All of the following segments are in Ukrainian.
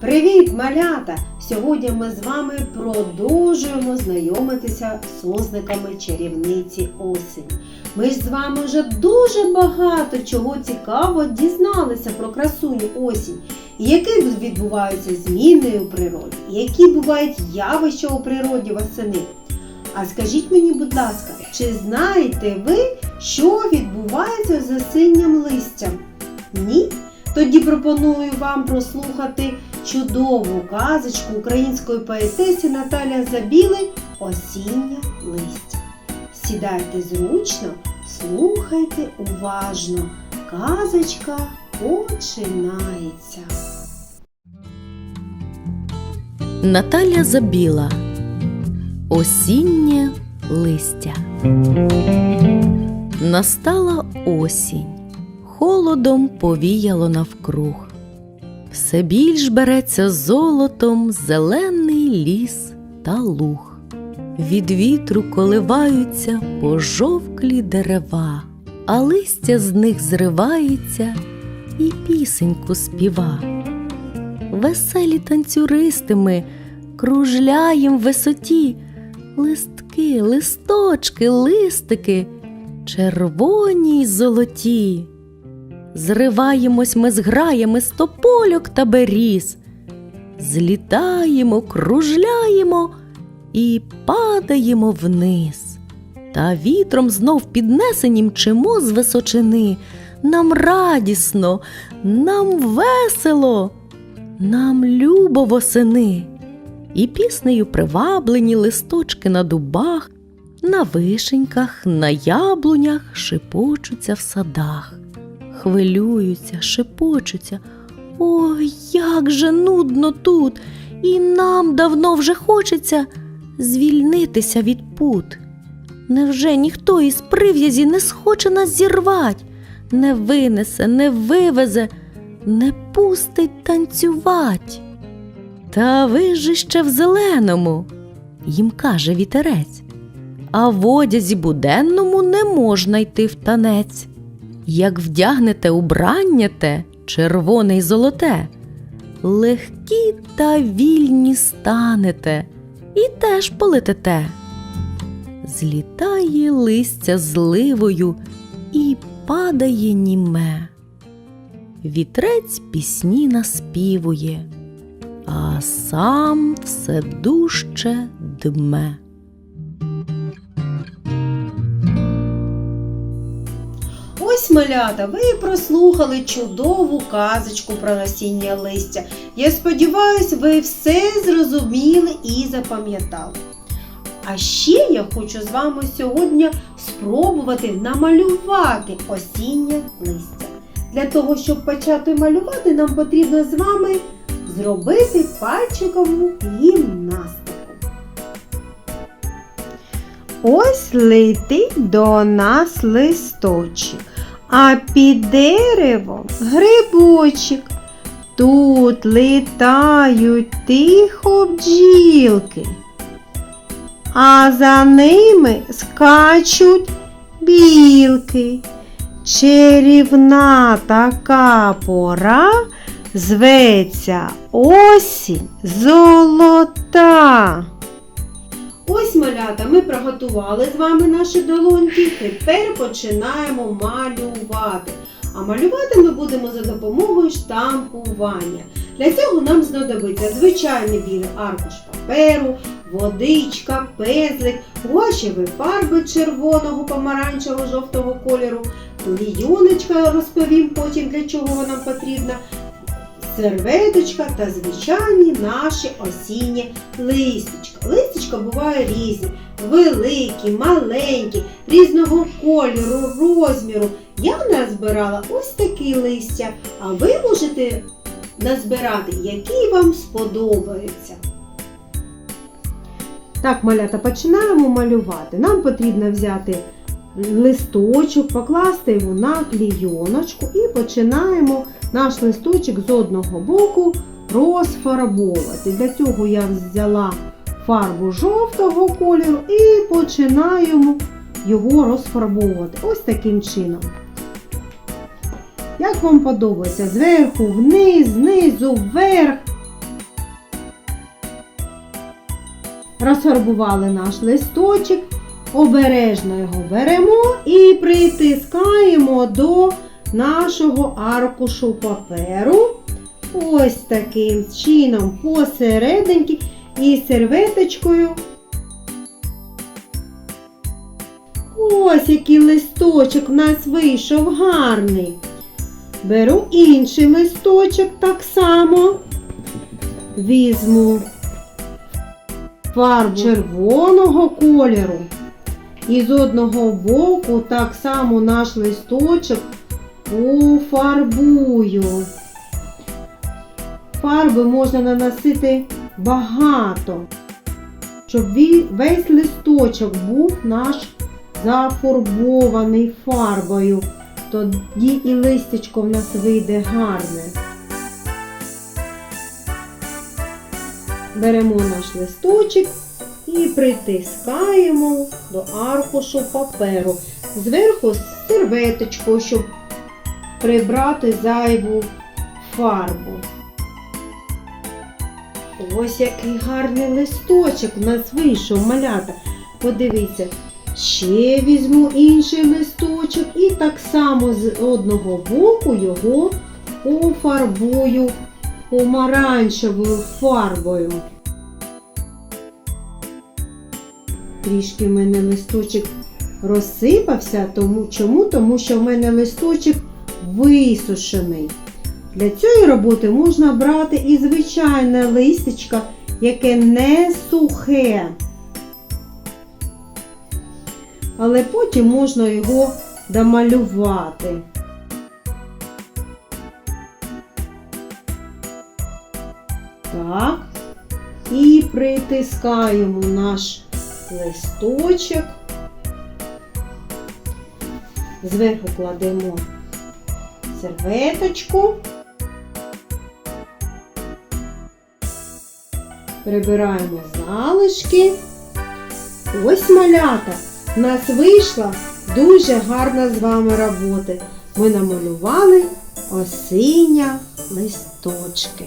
Привіт, малята! Сьогодні ми з вами продовжуємо знайомитися з созниками чарівниці осені. Ми ж з вами вже дуже багато чого цікавого дізналися про красуню осінь, які відбуваються зміни у природі, які бувають явища у природі восени. А скажіть мені, будь ласка, чи знаєте ви, що відбувається з осіннім листям? Ні? Тоді пропоную вам прослухати чудову казочку української поетеси Наталя Забіли Осіннє листя. Сідайте зручно, слухайте уважно. Казочка починається. Наталя Забіла Осіннє листя. Настала осінь, холодом повіяло навкруг. Все більш береться золотом зелений ліс та луг. Від вітру коливаються пожовклі дерева, а листя з них зривається і пісеньку співа. Веселі танцюристи ми кружляєм в висоті, листки, листочки, листики, червоні й золоті. Зриваємось ми з граями з топольок та беріз, злітаємо, кружляємо і падаємо вниз. Та вітром знов піднесені мчимо з височини. Нам радісно, нам весело, нам любо восени. І піснею приваблені листочки на дубах, на вишеньках, на яблунях шепочуться в садах, хвилюються, шепочуться. Ой, як же нудно тут, і нам давно вже хочеться звільнитися від пут. Невже ніхто із прив'язі не схоче нас зірвать, не винесе, не вивезе, не пустить танцювать? Та ви ж ще в зеленому, їм каже вітерець, а в одязі буденному не можна йти в танець. Як вдягнете убрання те, червоне й золоте, легкі та вільні станете і теж полетите. Злітає листя зливою і падає німе. Вітрець пісні наспівує, а сам все дужче дме. Ось, малята, ви прослухали чудову казочку про насіння листя. Я сподіваюся, ви все зрозуміли і запам'ятали. А ще я хочу з вами сьогодні спробувати намалювати осіннє листя. Для того, щоб почати малювати, нам потрібно з вами зробити пальчикову гімнастику. Ось летить до нас листочок, а під деревом грибочок. Тут літають тихо бджілки, а за ними скачуть білки. Чарівна така пора зветься осінь золота. Ось малята, ми приготували з вами наші долоньки. Тепер починаємо малювати. А малювати ми будемо за допомогою штампування. Для цього нам знадобиться звичайний білий аркуш паперу, водичка, пезлик, гуашеві фарби червоного, помаранчевого, жовтого кольору, клійоночка, розповім потім для чого вона потрібна, серветочка та звичайні наші осінні листочка. Листочка буває різні, великі, маленькі, різного кольору, розміру. Я назбирала ось такі листя, а ви можете назбирати, які вам сподобаються. Так, малята, починаємо малювати. Нам потрібно взяти листочок, покласти його на клійоночку і починаємо наш листочок з одного боку розфарбовувати. Для цього я взяла фарбу жовтого кольору і починаємо його розфарбовувати. Ось таким чином. Як вам подобається? Зверху, вниз, знизу, вверх. Розфарбували наш листочок, обережно його беремо і притискаємо до нашого аркушу паперу. Ось таким чином посерединки і серветочкою. Ось який листочок в нас вийшов гарний. Беру інший листочок так само. Візьму фарбу червоного кольору. І з одного боку так само наш листочок пофарбую. Фарби можна наносити багато, щоб весь листочок був наш зафарбований фарбою. Тоді і листячко в нас вийде гарне. Беремо наш листочок і притискаємо до аркушу паперу. Зверху серветочкою, щоб прибрати зайву фарбу. Ось який гарний листочок у нас вийшов, малята. Подивіться, ще візьму інший листочок і так само з одного боку його пофарбую помаранчевою фарбою. Трішки в мене листочок розсипався, тому чому? Тому що в мене листочок висушений. Для цієї роботи можна брати і звичайне листячко, яке не сухе. Але потім можна його домалювати. Так. І притискаємо наш листочок. Зверху кладемо серветочку. Прибираємо залишки. Ось малята. У нас вийшла дуже гарна з вами робота. Ми намалювали осіння листочки.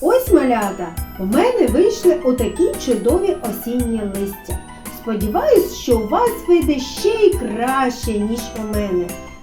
Ось малята, у мене вийшли отакі чудові осінні листя. Сподіваюсь, що у вас вийде ще й краще, ніж у мене.